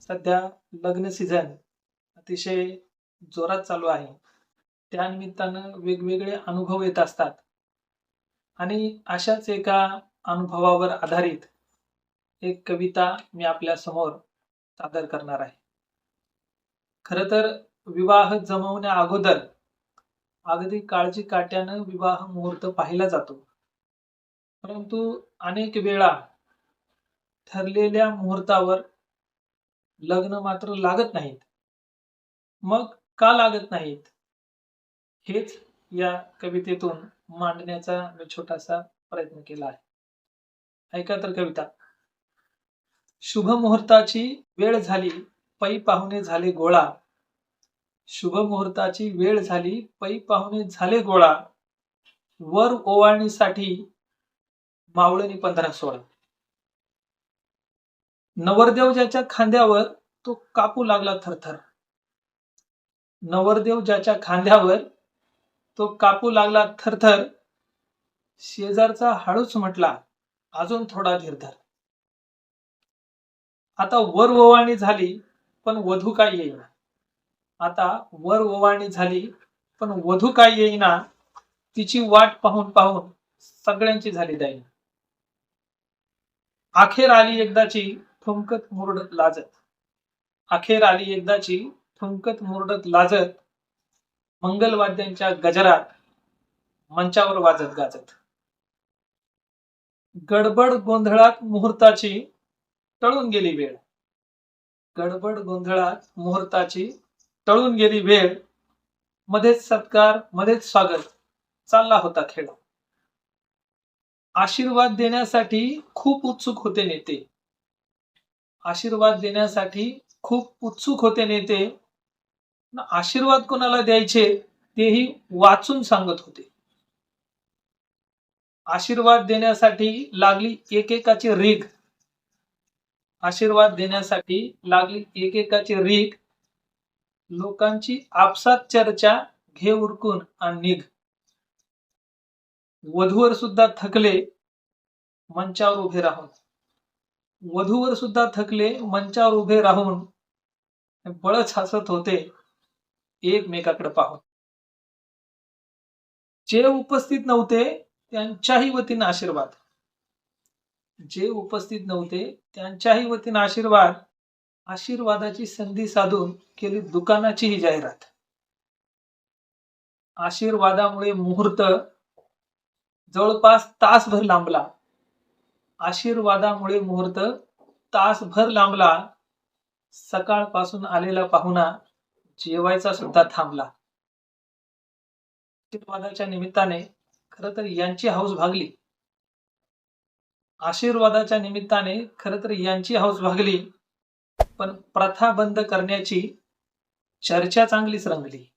सध्या लग्न सीझन अतिशय जोरात चालू आहे. त्यानिमित्तानं वेगवेगळे अनुभव येत असतात. आणि अशाच एका अनुभवावर आधारित एक कविता मी आपल्यासमोर सादर करणार आहे. खर तर विवाह जमवण्या अगोदर अगदी काळजी काट्यानं विवाह मुहूर्त पाहिला जातो. परंतु अनेक वेळा ठरलेल्या मुहूर्तावर लग्न मात्र लागत नाहीत. मग का लागत नाहीत? हेच या कवितेतून मांडण्याचा मी छोटासा प्रयत्न केला आहे. ऐका तर कविता. शुभ मुहूर्ताची वेळ झाली पै पाहुणे झाले गोळा. शुभ मुहूर्ताची वेळ झाली पै पाहुणे झाले गोळा. वर ओवाळणीसाठी मावळणी पंधरा सोळा. नवरदेव ज्याच्या खांद्यावर तो कापू लागला थरथर. नवरदेव ज्याच्या खांद्यावर तो कापू लागला थरथर शेजारचा हळूच म्हटला अजून थोडा धीरधर. आता वर ओवाळणी झाली पण वधू काय येईना. आता वर ओवाळणी झाली पण वधू काय येईना तिची वाट पाहून पाहून सगळ्यांची झाली दाईना अखेर आली एकदाची ठुमकत मुरडत लाजत. अखेर आली एकदाची ठुमकत मुरडत लाजत मंगलवाद्यांच्या गजरात मंचावर वाजत गाजत. गडबड गोंधळात मुहूर्ताची टळून गेली वेळ. गडबड गोंधळात मुहूर्ताची टळून गेली वेळ. मध्येच सत्कार मध्येच स्वागत चालला होता खेळ. आशीर्वाद देण्यासाठी खूप उत्सुक होते नेते. आशीर्वाद देण्यासाठी खूप उत्सुक होते नेते. आशीर्वाद कोणाला द्यायचे तेही वाचून सांगत होते. आशीर्वाद देण्यासाठी लागली एकेकाची रीग आशीर्वाद देण्यासाठी लागली एकेकाची रीग लोकांची आपसात चर्चा घे उरकून आणि निघ. वधूवर सुद्धा थकले मंचावर उभे राहून. वधूवर सुद्धा थकले मंचावर उभे राहून बळच हसत होते. एकमेकाकडे पाहून. जे उपस्थित नव्हते त्यांच्याही वतीनं आशीर्वाद. जे उपस्थित नव्हते त्यांच्याही वतीनं आशीर्वाद. आशीर्वादाची संधी साधून केली दुकानाची ही जाहिरात. आशीर्वादामुळे मुहूर्त जवळपास तासभर लांबला. आशीर्वादामुळे मुहूर्त तासभर लांबला. सकाळपासून आलेला पाहुणा जेवायचा सुद्धा थांबला. आशीर्वादाच्या निमित्ताने खर तर यांची हौस भागली. आशीर्वादाच्या निमित्ताने खर तर यांची हौस भागली. पण प्रथा बंद करण्याची चर्चा चांगलीच रंगली.